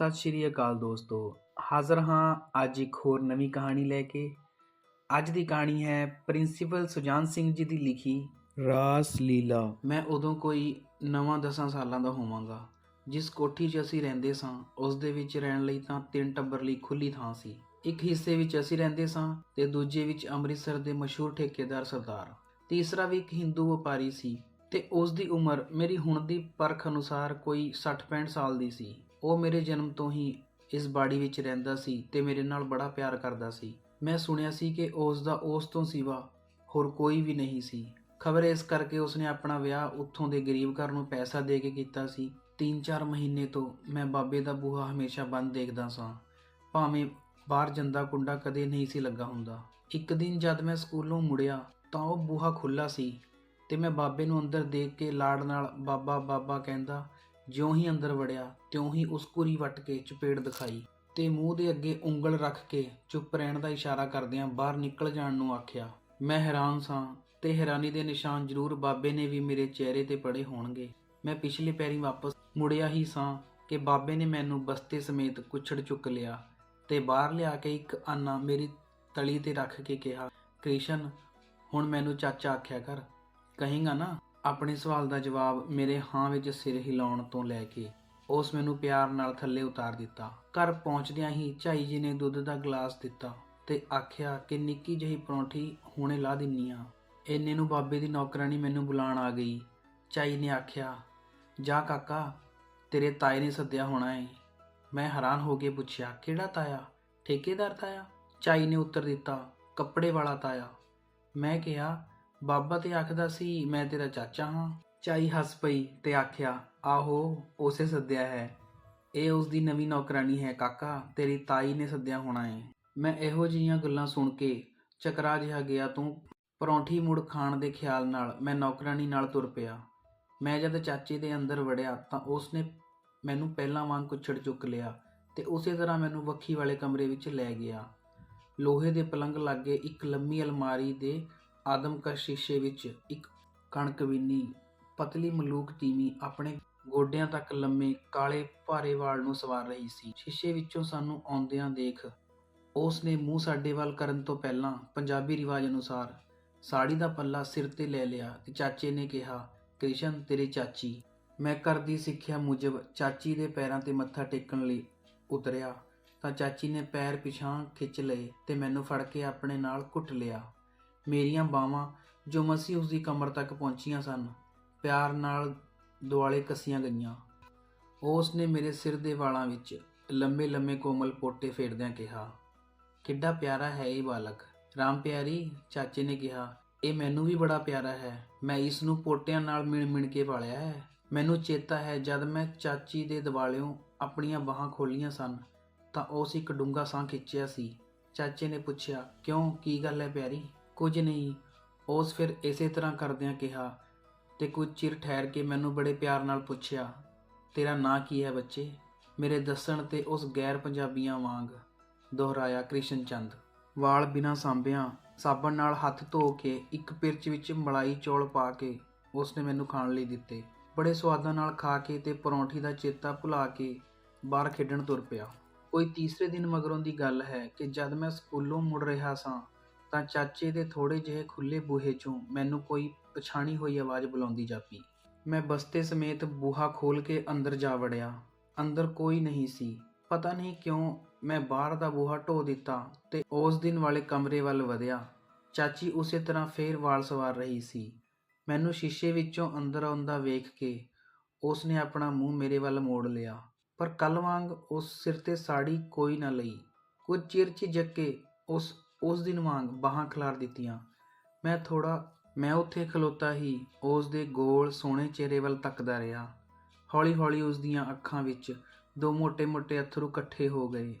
ਸਤਿ ਸ਼੍ਰੀ ਅਕਾਲ ਦੋਸਤੋ। ਹਾਜ਼ਰ ਹਾਂ ਅੱਜ ਇੱਕ ਹੋਰ ਨਵੀਂ ਕਹਾਣੀ ਲੈ ਕੇ। ਅੱਜ ਦੀ ਕਹਾਣੀ ਹੈ ਪ੍ਰਿੰਸੀਪਲ ਸੁਜਾਨ ਸਿੰਘ ਜੀ ਦੀ ਲਿਖੀ ਰਾਸ ਲੀਲਾ। ਮੈਂ ਉਦੋਂ ਕੋਈ ਨਵਾਂ ਦਸਾਂ ਸਾਲਾਂ ਦਾ ਹੋਵਾਂਗਾ, ਜਿਸ ਕੋਠੀ 'ਚ ਅਸੀਂ ਰਹਿੰਦੇ ਸਾਂ। ਉਸ ਦੇ ਵਿੱਚ ਰਹਿਣ ਲਈ ਤਾਂ ਤਿੰਨ ਟੱਬਰ ਲਈ ਖੁੱਲੀ ਥਾਂ ਸੀ। ਇੱਕ ਹਿੱਸੇ ਵਿੱਚ ਅਸੀਂ ਰਹਿੰਦੇ ਸਾਂ ਤੇ ਦੂਜੇ ਵਿੱਚ ਅੰਮ੍ਰਿਤਸਰ ਦੇ ਮਸ਼ਹੂਰ ਠੇਕੇਦਾਰ ਸਰਦਾਰ। ਤੀਸਰਾ ਵੀ ਇੱਕ ਹਿੰਦੂ ਵਪਾਰੀ ਸੀ ਤੇ ਉਸ ਦੀ ਉਮਰ ਮੇਰੀ ਹੁਣ ਦੀ ਪਰਖ ਅਨੁਸਾਰ ਕੋਈ 60-65 ਸਾਲ ਦੀ ਸੀ। ਉਹ ਮੇਰੇ ਜਨਮ ਤੋਂ ਹੀ ਇਸ ਬਾੜੀ ਵਿੱਚ ਰਹਿੰਦਾ ਸੀ ਤੇ ਮੇਰੇ ਨਾਲ ਬੜਾ ਪਿਆਰ ਕਰਦਾ ਸੀ। ਮੈਂ ਸੁਣਿਆ ਸੀ ਕਿ ਉਸ ਦਾ ਉਸ ਤੋਂ ਸਿਵਾ ਹੋਰ ਕੋਈ ਵੀ ਨਹੀਂ ਸੀ। ਖਬਰ ਇਸ ਕਰਕੇ ਉਸਨੇ ਆਪਣਾ ਵਿਆਹ ਉੱਥੋਂ ਦੇ ਗਰੀਬ ਘਰ ਨੂੰ ਪੈਸਾ ਦੇ ਕੇ ਕੀਤਾ ਸੀ। 3-4 ਮਹੀਨੇ ਤੋਂ ਮੈਂ ਬਾਬੇ ਦਾ ਬੂਹਾ ਹਮੇਸ਼ਾ ਬੰਦ ਦੇਖਦਾ ਸਾਂ। ਭਾਵੇਂ ਬਾਹਰ ਜਾਂਦਾ ਕੁੰਡਾ ਕਦੇ ਨਹੀਂ ਸੀ ਲੱਗਾ ਹੁੰਦਾ। ਇੱਕ ਦਿਨ ਜਦ ਮੈਂ ਸਕੂਲੋਂ ਮੁੜਿਆ ਤਾਂ ਉਹ ਬੂਹਾ ਖੁੱਲਾ ਸੀ ਤੇ ਮੈਂ ਬਾਬੇ ਨੂੰ ਅੰਦਰ ਦੇਖ ਕੇ ਲਾੜ ਨਾਲ ਬਾਬਾ ਬਾਬਾ ਕਹਿੰਦਾ ਜਿਉਂ ਹੀ ਅੰਦਰ ਵੜਿਆ, ਤਿਉਂ ਹੀ ਉਸ ਕੁਰੀ ਵੱਟ ਕੇ ਚਪੇੜ ਦਿਖਾਈ ਤੇ ਮੂੰਹ ਦੇ ਅੱਗੇ ਉਂਗਲ ਰੱਖ ਕੇ ਚੁੱਪ ਰਹਿਣ ਦਾ ਇਸ਼ਾਰਾ ਕਰਦਿਆਂ ਬਾਹਰ ਨਿਕਲ ਜਾਣ ਨੂੰ ਆਖਿਆ, ਮੈਂ ਹੈਰਾਨ ਸਾਂ ਤੇ ਹੈਰਾਨੀ ਦੇ ਨਿਸ਼ਾਨ ਜ਼ਰੂਰ ਬਾਬੇ ਨੇ ਵੀ ਮੇਰੇ ਚਿਹਰੇ ਤੇ ਪੜੇ ਹੋਣਗੇ। ਮੈਂ ਪਿਛਲੇ ਪੈਰੀ ਵਾਪਸ ਮੁੜਿਆ ਹੀ ਸਾਂ ਕਿ ਬਾਬੇ ਨੇ ਮੈਨੂੰ ਬਸਤੇ ਸਮੇਤ ਕੁਛੜ ਚੁੱਕ ਲਿਆ ਤੇ ਬਾਹਰ ਲਿਆ ਕੇ ਇੱਕ ਆਨਾ ਮੇਰੀ ਤਲੀ ਤੇ ਰੱਖ ਕੇ ਕਿਹਾ, ਕ੍ਰਿਸ਼ਨ, ਹੁਣ ਮੈਨੂੰ ਚਾਚਾ ਆਖਿਆ ਕਰ, ਕਹੇਗਾ ਨਾ ਆਪਣੇ ਸਵਾਲ ਦਾ ਜਵਾਬ ਮੇਰੇ ਹਾਂ ਵਿੱਚ ਸਿਰ ਹਿਲਾਉਣ ਤੋਂ ਲੈ ਕੇ ਉਸ ਮੈਨੂੰ ਪਿਆਰ ਨਾਲ ਥੱਲੇ ਉਤਾਰ ਦਿੱਤਾ। ਘਰ ਪਹੁੰਚਦਿਆਂ ਹੀ ਝਾਈ ਜੀ ਨੇ ਦੁੱਧ ਦਾ ਗਲਾਸ ਦਿੱਤਾ ਤੇ ਆਖਿਆ ਕਿ ਨਿੱਕੀ ਜਿਹੀ ਪਰੌਂਠੀ ਹੁਣੇ ਲਾ ਦਿੰਨੀ ਆ। ਇੰਨੇ ਨੂੰ ਬਾਬੇ ਦੀ ਨੌਕਰਾਨੀ ਮੈਨੂੰ ਬੁਲਾਣ ਆ ਗਈ। ਝਾਈ ਨੇ ਆਖਿਆ, ਜਾ ਕਾਕਾ, ਤੇਰੇ ਤਾਏ ਨੇ ਸੱਦਿਆ ਹੋਣਾ ਏ। ਮੈਂ ਹੈਰਾਨ ਹੋ ਕੇ ਪੁੱਛਿਆ, ਕਿਹੜਾ ਤਾਇਆ? ਠੇਕੇਦਾਰ ਤਾਇਆ? ਝਾਈ ਨੇ ਉੱਤਰ ਦਿੱਤਾ, ਕੱਪੜੇ ਵਾਲਾ ਤਾਇਆ। ਮੈਂ ਕਿਹਾ ਬਾਬਾ ਤੇ ਆਖਦਾ ਸੀ, ਮੈਂ ਤੇਰਾ ਚਾਚਾ ਹਾਂ। ਚਾਈ ਹੱਸ ਪਈ ਤੇ ਆਖਿਆ, ਆਹੋ, ਉਸੇ ਸੱਦਿਆ ਹੈ। ਇਹ ਉਸ ਦੀ ਨਵੀਂ ਨੌਕਰਾਨੀ ਹੈ, ਕਾਕਾ। ਤੇਰੀ ਤਾਈ ਨੇ ਸੱਦਿਆ ਹੋਣਾ ਏ। ਮੈਂ ਇਹੋ ਜਿਹੀਆਂ ਗੱਲਾਂ ਸੁਣ ਕੇ ਚਕਰਾ ਜਿਹਾ ਗਿਆ ਤੂੰ ਪਰੌਂਠੀ ਮੁੜ ਖਾਣ ਦੇ ਖਿਆਲ ਨਾਲ। ਮੈਂ ਨੌਕਰਾਨੀ ਨਾਲ ਤੁਰ ਪਿਆ। ਮੈਂ ਜਦ ਚਾਚੇ ਦੇ ਅੰਦਰ ਵੜਿਆ ਤਾਂ ਉਸਨੇ ਮੈਨੂੰ ਪਹਿਲਾਂ ਵਾਂਗ ਕੁੱਛੜ ਚੁੱਕ ਲਿਆ ਤੇ ਉਸੇ ਤਰ੍ਹਾਂ ਮੈਨੂੰ ਵੱਖੀ ਵਾਲੇ ਕਮਰੇ ਵਿੱਚ ਲੈ ਗਿਆ। ਲੋਹੇ ਦੇ ਪਲੰਗ ਲਾਗੇ ਇੱਕ ਲੰਮੀ ਅਲਮਾਰੀ ਦੇ ਆਦਮਕਸ਼ ਸ਼ੀਸ਼ੇ ਵਿੱਚ ਇੱਕ ਕਣਕਵੀਨੀ ਪਤਲੀ ਮਲੂਕ ਤੀਵੀਂ ਆਪਣੇ ਗੋਡਿਆਂ ਤੱਕ ਲੰਮੇ ਕਾਲੇ ਭਾਰੇ ਵਾਲ ਨੂੰ ਸਵਾਰ ਰਹੀ ਸੀ। ਸ਼ੀਸ਼ੇ ਵਿੱਚੋਂ ਸਾਨੂੰ ਆਉਂਦਿਆਂ ਦੇਖ ਉਸ ਨੇ ਮੂੰਹ ਸਾਡੇ ਵੱਲ ਕਰਨ ਤੋਂ ਪਹਿਲਾਂ ਪੰਜਾਬੀ ਰਿਵਾਜ ਅਨੁਸਾਰ ਸਾੜੀ ਦਾ ਪੱਲਾ ਸਿਰ ਤੇ ਲੈ ਲਿਆ ਤੇ ਚਾਚੇ ਨੇ ਕਿਹਾ, ਕ੍ਰਿਸ਼ਨ, ਤੇਰੇ ਚਾਚੀ। ਮੈਂ ਘਰ ਦੀ ਸਿੱਖਿਆ ਮੁਜਬ ਚਾਚੀ ਦੇ ਪੈਰਾਂ ਤੇ ਮੱਥਾ ਟੇਕਣ ਲਈ ਉਤਰਿਆ ਤਾਂ ਚਾਚੀ ਨੇ ਪੈਰ ਪਿਛਾਂ ਖਿੱਚ ਲਏ ਤੇ ਮੈਨੂੰ ਫੜ ਕੇ ਆਪਣੇ ਨਾਲ ਘੁੱਟ ਲਿਆ। ਮੇਰੀਆਂ ਬਾਹਾਂ ਜੋ ਮਸੀ ਉਸ ਦੀ ਕਮਰ ਤੱਕ ਪਹੁੰਚੀਆਂ ਸਨ, ਪਿਆਰ ਨਾਲ ਦੁਆਲੇ ਕੱਸੀਆਂ ਗਈਆਂ। ਉਸ ਨੇ ਮੇਰੇ ਸਿਰ ਦੇ ਵਾਲਾਂ ਵਿੱਚ ਲੰਮੇ ਲੰਮੇ ਕੋਮਲ ਪੋਟੇ ਫੇਰਦਿਆਂ ਕਿਹਾ, ਕਿੱਡਾ ਪਿਆਰਾ ਹੈ ਇਹ ਬਾਲਕ। ਰਾਮ ਪਿਆਰੀ, ਚਾਚੇ ਨੇ ਕਿਹਾ, ਇਹ ਮੈਨੂੰ ਵੀ ਬੜਾ ਪਿਆਰਾ ਹੈ। ਮੈਂ ਇਸ ਨੂੰ ਪੋਟਿਆਂ ਨਾਲ ਮਿਣ ਮਿਣ ਕੇ ਪਾਲਿਆ ਹੈ। ਮੈਨੂੰ ਚੇਤਾ ਹੈ ਜਦ ਮੈਂ ਚਾਚੀ ਦੇ ਦਿਵਾਲਿਓਂ ਆਪਣੀਆਂ ਬਾਹਾਂ ਖੋਲੀਆਂ ਸਨ, ਤਾਂ ਉਸ ਇੱਕ ਡੂੰਗਾ ਸਾਹ ਖਿੱਚਿਆ ਸੀ। ਚਾਚੇ ਨੇ ਪੁੱਛਿਆ, ਕਿਉਂ? ਕੀ ਗੱਲ ਹੈ ਪਿਆਰੀ? ਕੁਝ ਨਹੀਂ। ਉਸ ਫਿਰ ਇਸੇ ਤਰ੍ਹਾਂ ਕਰਦਿਆਂ ਕਿਹਾ, ਤੇ ਕੁਝ ਚਿਰ ਠਹਿਰ ਕੇ ਮੈਨੂੰ ਬੜੇ ਪਿਆਰ ਨਾਲ ਪੁੱਛਿਆ, ਤੇਰਾ ਨਾਂ ਕੀ ਹੈ ਬੱਚੇ? ਮੇਰੇ ਦੱਸਣ ਤੇ ਉਸ ਗੈਰ ਪੰਜਾਬੀਆਂ ਵਾਂਗ ਦੁਹਰਾਇਆ ਕ੍ਰਿਸ਼ਨ ਚੰਦ। ਵਾਲ ਬਿਨਾਂ ਸਾਂਭਿਆਂ ਸਾਬਣ ਨਾਲ ਹੱਥ ਧੋ ਕੇ ਇੱਕ ਪਿਰਚ ਵਿੱਚ ਮਲਾਈ ਚੌਲ ਪਾ ਕੇ ਉਸਨੇ ਮੈਨੂੰ ਖਾਣ ਲਈ ਦਿੱਤੇ। ਬੜੇ ਸਵਾਦਾਂ ਨਾਲ ਖਾ ਕੇ ਤੇ ਪਰੌਂਠੀ ਦਾ ਚੇਤਾ ਭੁਲਾ ਕੇ ਬਾਹਰ ਖੇਡਣ ਤੁਰ ਪਿਆ। ਕੋਈ ਤੀਸਰੇ ਦਿਨ ਮਗਰੋਂ ਦੀ ਗੱਲ ਹੈ ਕਿ ਜਦ ਮੈਂ ਸਕੂਲੋਂ ਮੁੜ ਰਿਹਾ ਸਾਂ ਤਾਂ ਚਾਚੇ ਦੇ ਥੋੜੇ ਜਿਹੇ ਖੁੱਲੇ ਬੂਹੇ 'ਚੋਂ ਮੈਨੂੰ ਕੋਈ ਪਛਾਣੀ ਹੋਈ ਆਵਾਜ਼ ਬੁਲਾਉਂਦੀ ਜਾਪੀ। ਮੈਂ ਬਸਤੇ ਸਮੇਤ ਬੂਹਾ ਖੋਲ ਕੇ ਅੰਦਰ ਜਾ ਵੜਿਆ। ਅੰਦਰ ਕੋਈ ਨਹੀਂ ਸੀ। ਪਤਾ ਨਹੀਂ ਕਿਉਂ ਮੈਂ ਬਾਹਰ ਦਾ ਬੂਹਾ ਢੋ ਦਿੱਤਾ ਤੇ ਉਸ ਦਿਨ ਵਾਲੇ ਕਮਰੇ ਵੱਲ ਵਧਿਆ। ਚਾਚੀ ਉਸੇ ਤਰ੍ਹਾਂ ਫੇਰ ਵਾਲ ਸਵਾਰ ਰਹੀ ਸੀ। ਮੈਨੂੰ ਸ਼ੀਸ਼ੇ ਵਿੱਚੋਂ ਅੰਦਰ ਆਉਂਦਾ ਵੇਖ ਕੇ ਉਸ ਨੇ ਆਪਣਾ ਮੂੰਹ ਮੇਰੇ ਵੱਲ ਮੋੜ ਲਿਆ। ਪਰ ਕੱਲ ਵਾਂਗ ਉਸ ਸਿਰ ਤੇ ਸਾੜੀ ਕੋਈ ਨਾ ਲਈ। ਕੁਝ ਚਿਰ ਝਿਜਕ ਕੇ ਉਸ ਉਸ ਦਿਨ ਵਾਂਗ ਬਾਹਾਂ ਖਿਲਾਰ ਦਿੱਤੀਆਂ। ਮੈਂ ਥੋੜਾ ਮੈਂ ਉੱਥੇ ਖਲੋਤਾ ਹੀ ਉਸ ਦੇ ਗੋਲ ਸੋਹਣੇ ਚਿਹਰੇ ਵੱਲ ਤੱਕਦਾ ਰਿਹਾ। ਹੌਲੀ-ਹੌਲੀ ਉਸ ਦੀਆਂ ਅੱਖਾਂ ਵਿੱਚ ਦੋ ਮੋٹے-ਮੋٹے ਅਥਰੂ ਇਕੱਠੇ ਹੋ ਗਏ।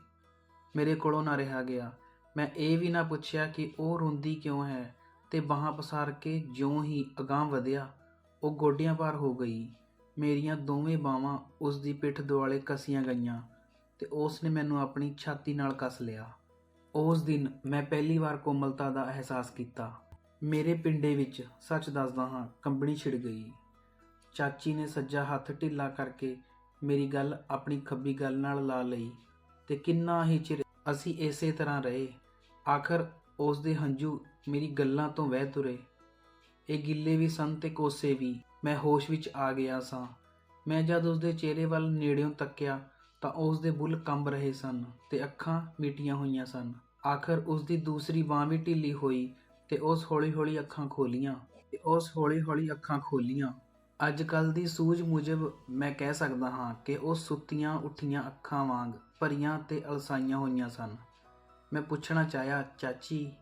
ਮੇਰੇ ਕੋਲੋਂ ਨਾ ਰਿਹਾ ਗਿਆ। ਮੈਂ ਇਹ ਵੀ ਨਾ ਪੁੱਛਿਆ ਕਿ ਉਹ ਰੋਂਦੀ ਕਿਉਂ ਹੈ ਤੇ ਬਾਹਾਂ ਪਸਾਰ ਕੇ ਜਿਉਂ ਹੀ ਅਗਾਹ ਵਧਿਆ, ਉਹ ਗੋਡਿਆਂ ਪਾਰ ਹੋ ਗਈ। ਮੇਰੀਆਂ ਦੋਵੇਂ ਬਾਹਾਂ ਉਸ ਦੀ ਪਿੱਠ ਦੁਆਲੇ ਕਸੀਆਂ ਗਈਆਂ ਤੇ ਉਸ ਨੇ ਮੈਨੂੰ ਆਪਣੀ ਛਾਤੀ ਨਾਲ ਕੱਸ ਲਿਆ। ਉਸ ਦਿਨ ਮੈਂ ਪਹਿਲੀ ਵਾਰ ਕੋਮਲਤਾ ਦਾ ਅਹਿਸਾਸ ਕੀਤਾ। ਮੇਰੇ ਪਿੰਡੇ ਵਿੱਚ ਸੱਚ ਦੱਸਦਾ ਹਾਂ, ਕੰਬਣੀ ਛਿੜ ਗਈ। ਚਾਚੀ ਨੇ ਸੱਜਾ ਹੱਥ ਢਿੱਲਾ ਕਰਕੇ ਮੇਰੀ ਗੱਲ ਆਪਣੀ ਖੱਬੀ ਗੱਲ ਨਾਲ ਲਾ ਲਈ ਤੇ ਕਿੰਨਾ ਹੀ ਚਿਰ ਅਸੀਂ ਇਸੇ ਤਰ੍ਹਾਂ ਰਹੇ। ਆਖਰ ਉਸ ਦੇ ਹੰਝੂ ਮੇਰੀ ਗੱਲਾਂ ਤੋਂ ਵਹਿ ਤੁਰੇ। ਇਹ ਗਿੱਲੇ ਵੀ ਸਨ ਤੇ ਕੋਸੇ ਵੀ ਮੈਂ ਹੋਸ਼ ਵਿੱਚ ਆ ਗਿਆ ਸਾਂ। ਮੈਂ ਜਦ ਉਸ ਦੇ ਚਿਹਰੇ ਵੱਲ ਨੇੜਿਓਂ ਤੱਕਿਆ ਤਾਂ ਉਸ ਦੇ ਬੁੱਲ ਕੰਬ ਰਹੇ ਸਨ ਤੇ ਅੱਖਾਂ ਮੀਟੀਆਂ ਹੋਈਆਂ ਸਨ। ਆਖਰ ਉਸ ਦੀ ਦੂਸਰੀ ਬਾਂਹ ਵੀ ਢਿੱਲੀ ਹੋਈ ਤੇ ਉਸ ਹੌਲੀ-ਹੌਲੀ ਅੱਖਾਂ ਖੋਲੀਆਂ ਤੇ ਉਸ ਹੌਲੀ-ਹੌਲੀ ਅੱਖਾਂ ਖੋਲੀਆਂ। ਅੱਜ ਕੱਲ ਦੀ ਸੂਝ ਮੁਜਬ ਮੈਂ ਕਹਿ ਸਕਦਾ ਹਾਂ ਕਿ ਉਹ ਸੁੱਤੀਆਂ ਉੱਠੀਆਂ ਅੱਖਾਂ ਵਾਂਗ ਭਰੀਆਂ ਤੇ ਅਲਸਾਈਆਂ ਹੋਈਆਂ ਸਨ। ਮੈਂ ਪੁੱਛਣਾ ਚਾਹਿਆ, ਚਾਚੀ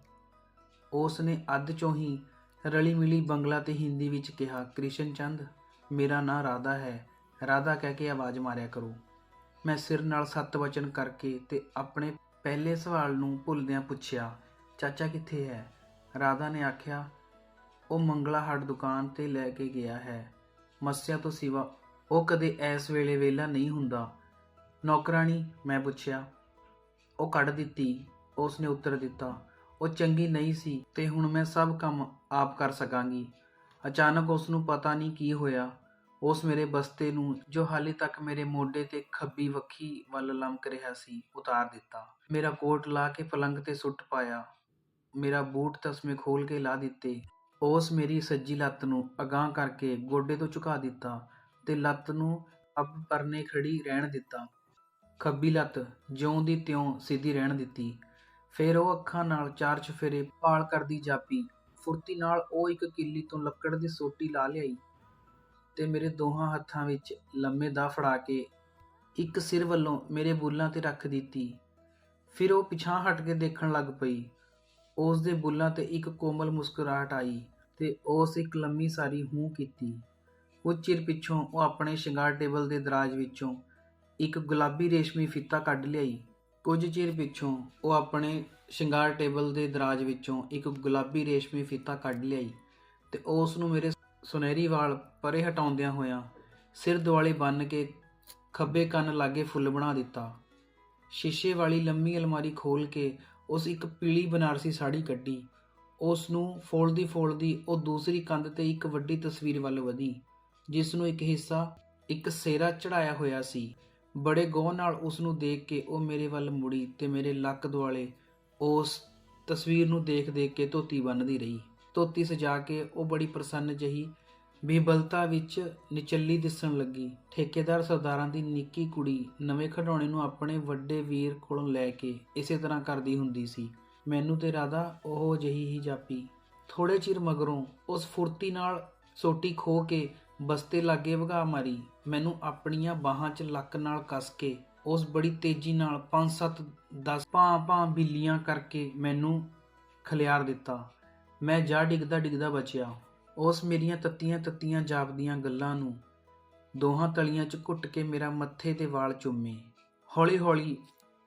ਉਸ ਨੇ ਅੱਧ ਚੋਂ ਹੀ ਰਲੀ ਮਿਲੀ ਬੰਗਲਾ ਤੇ ਹਿੰਦੀ ਵਿੱਚ ਕਿਹਾ, ਕ੍ਰਿਸ਼ਨ ਚੰਦ, ਮੇਰਾ ਨਾਂ ਰਾਧਾ ਹੈ। ਰਾਧਾ ਕਹਿ ਕੇ ਆਵਾਜ਼ ਮਾਰਿਆ ਕਰੋ। ਮੈਂ ਸਿਰ ਨਾਲ ਸੱਤ ਵਚਨ ਕਰਕੇ ਤੇ ਆਪਣੇ ਪਹਿਲੇ ਸਵਾਲ ਨੂੰ ਭੁੱਲਦਿਆਂ ਪੁੱਛਿਆ, ਚਾਚਾ ਕਿੱਥੇ ਹੈ? ਰਾਧਾ ਨੇ ਆਖਿਆ, ਉਹ ਮੰਗਲਾ ਹੱਟ ਦੁਕਾਨ ਤੇ ਲੈ ਕੇ ਗਿਆ ਹੈ। ਮੱਸਿਆ ਤੋਂ ਸਿਵਾ ਉਹ ਕਦੇ ਐਸ ਵੇਲੇ ਵੇਲਾ ਨਹੀਂ ਹੁੰਦਾ। ਨੌਕਰਾਣੀ, ਮੈਂ ਪੁੱਛਿਆ, ਉਹ ਕੱਢ ਦਿੱਤੀ? ਉਸ ਨੇ ਉੱਤਰ ਦਿੱਤਾ, ਉਹ ਚੰਗੀ ਨਹੀਂ ਸੀ ਤੇ ਹੁਣ ਮੈਂ ਸਭ ਕੰਮ ਆਪ ਕਰ ਸਕਾਂਗੀ। ਅਚਾਨਕ ਉਸ ਨੂੰ ਪਤਾ ਨਹੀਂ ਕੀ ਹੋਇਆ। ਉਸ ਮੇਰੇ ਬਸਤੇ ਨੂੰ, ਜੋ ਹਾਲੇ ਤੱਕ ਮੇਰੇ ਮੋਢੇ ਤੇ ਖੱਬੀ ਵੱਖੀ ਵੱਲ ਲਮਕ ਰਿਹਾ ਸੀ, ਉਤਾਰ ਦਿੱਤਾ। ਮੇਰਾ ਕੋਟ ਲਾ ਕੇ ਪਲੰਗ ਤੇ ਸੁੱਟ ਪਾਇਆ। ਮੇਰਾ ਬੂਟ ਤਸਮੇ ਖੋਲ ਕੇ ਲਾ ਦਿੱਤੇ। ਉਸ ਮੇਰੀ ਸੱਜੀ ਲੱਤ ਨੂੰ ਅਗਾਂਹ ਕਰਕੇ ਗੋਡੇ ਤੋਂ ਝੁਕਾ ਦਿੱਤਾ ਤੇ ਲੱਤ ਨੂੰ ਅੱਬ ਪਰਨੇ ਖੜੀ ਰਹਿਣ ਦਿੱਤਾ। ਖੱਬੀ ਲੱਤ ਜਿਉਂ ਦੀ ਤਿਉਂ ਸਿੱਧੀ ਰਹਿਣ ਦਿੱਤੀ। ਫਿਰ ਉਹ ਅੱਖਾਂ ਨਾਲ ਚਾਰ ਚਫੇਰੇ ਪਾਲ ਕਰਦੀ ਜਾਪੀ। ਫੁਰਤੀ ਨਾਲ ਉਹ ਇੱਕ ਕਿੱਲੀ ਤੋਂ ਲੱਕੜ ਦੀ ਸੋਟੀ ਲਾ ਲਿਆਈ। ਤੇ ਮੇਰੇ ਦੋਹਾਂ ਹੱਥਾਂ ਵਿੱਚ ਲੰਮੇ ਦਾ ਫੜਾ ਕੇ ਇੱਕ ਸਿਰ ਵੱਲੋਂ ਮੇਰੇ ਬੁੱਲਾਂ ਤੇ ਰੱਖ ਦਿੱਤੀ। ਫਿਰ ਉਹ ਪਿਛਾਂ ਹਟ ਕੇ ਦੇਖਣ ਲੱਗ ਪਈ। ਉਸ ਦੇ ਬੁੱਲਾਂ ਤੇ ਇੱਕ ਕੋਮਲ ਮੁਸਕਰਾਹਟ ਆਈ ਤੇ ਉਸ ਇੱਕ ਲੰਮੀ ਸਾਰੀ ਹੂੰ ਕੀਤੀ। ਕੁਝ ਚਿਰ ਪਿੱਛੋਂ ਉਹ ਆਪਣੇ ਸ਼ਿੰਗਾਰ ਟੇਬਲ ਦੇ ਦਰਾਜ ਵਿੱਚੋਂ ਇੱਕ ਗੁਲਾਬੀ ਰੇਸ਼ਮੀ ਫੀਤਾ ਕੱਢ ਲਿਆਈ। ਕੁਝ ਚਿਰ ਪਿੱਛੋਂ ਉਹ ਆਪਣੇ ਸ਼ਿੰਗਾਰ ਟੇਬਲ ਦੇ ਦਰਾਜ ਵਿੱਚੋਂ ਇੱਕ ਗੁਲਾਬੀ ਰੇਸ਼ਮੀ ਫੀਤਾ ਕੱਢ ਲਿਆਈ ਤੇ ਉਸ ਨੂੰ ਮੇਰੇ ਸੁਨਹਿਰੀ ਵਾਲ ਪਰੇ ਹਟਾਉਂਦਿਆਂ ਹੋਇਆਂ ਸਿਰ ਦੁਆਲੇ ਬੰਨ ਕੇ ਖੱਬੇ ਕੰਨ ਲਾਗੇ ਫੁੱਲ ਬਣਾ ਦਿੱਤਾ। ਸ਼ੀਸ਼ੇ ਵਾਲੀ ਲੰਮੀ ਅਲਮਾਰੀ ਖੋਲ ਕੇ ਉਸ ਇੱਕ ਪੀਲੀ ਬਨਾਰਸੀ ਸਾੜੀ ਕੱਢੀ। ਉਸ ਨੂੰ ਫੋਲਦੀ ਫੋਲਦੀ ਉਹ ਦੂਸਰੀ ਕੰਧ ਤੇ ਇੱਕ ਵੱਡੀ ਤਸਵੀਰ ਵੱਲ ਵਧੀ, ਜਿਸ ਨੂੰ ਇੱਕ ਹਿੱਸਾ, ਇੱਕ ਸੇਰਾ ਚੜਾਇਆ ਹੋਇਆ ਸੀ। ਬੜੇ ਗੌਰ ਨਾਲ ਉਸ ਨੂੰ ਦੇਖ ਕੇ ਉਹ ਮੇਰੇ ਵੱਲ ਮੁੜੀ ਤੇ ਮੇਰੇ ਲੱਕ ਦੁਆਲੇ ਉਸ ਤਸਵੀਰ ਨੂੰ ਦੇਖ ਦੇਖ ਕੇ ਧੋਤੀ ਬੰਨਦੀ ਰਹੀ। ਧੋਤੀ ਸਜਾ ਕੇ ਉਹ ਬੜੀ ਪ੍ਰਸੰਨ ਜਹੀ ਬੇਬਲਤਾ ਵਿੱਚ ਨਿਚੱਲੀ ਦਿਸਣ ਲੱਗੀ। ਠੇਕੇਦਾਰ ਸਰਦਾਰਾਂ ਦੀ ਨਿੱਕੀ ਕੁੜੀ ਨਵੇਂ ਖਿਡੌਣੇ ਨੂੰ ਆਪਣੇ ਵੱਡੇ ਵੀਰ ਕੋਲੋਂ ਲੈ ਕੇ ਇਸੇ ਤਰ੍ਹਾਂ ਕਰਦੀ ਹੁੰਦੀ ਸੀ। ਮੈਨੂੰ ਤੇ ਰਾਧਾ ਉਹ ਜਿਹੀ ਹੀ ਜਾਪੀ। ਥੋੜੇ ਚਿਰ ਮਗਰੋਂ ਉਸ ਫੁਰਤੀ ਨਾਲ ਸੋਟੀ ਖੋ ਕੇ ਬਸਤੇ ਲਾਗੇ ਵਗਾ ਮਾਰੀ। ਮੈਨੂੰ ਆਪਣੀਆਂ ਬਾਹਾਂ 'ਚ ਲੱਕ ਨਾਲ ਕੱਸ ਕੇ ਉਸ ਬੜੀ ਤੇਜ਼ੀ ਨਾਲ 5-7 10 ਭਾਂ-ਭਾਂ ਬਿੱਲੀਆਂ ਕਰਕੇ ਮੈਨੂੰ ਖਲਿਆਰ ਦਿੱਤਾ। ਮੈਂ ਜਾ ਡਿੱਗਦਾ ਡਿੱਗਦਾ ਬਚਿਆ। ਉਸ ਮੇਰੀਆਂ ਤੱਤੀਆਂ ਤੱਤੀਆਂ ਜਾਪਦੀਆਂ ਗੱਲਾਂ ਨੂੰ ਦੋਹਾਂ ਤਲੀਆਂ 'ਚ ਘੁੱਟ ਕੇ ਮੇਰਾ ਮੱਥੇ ਤੇ ਵਾਲ ਚੁੰਮੇ। ਹੌਲੀ-ਹੌਲੀ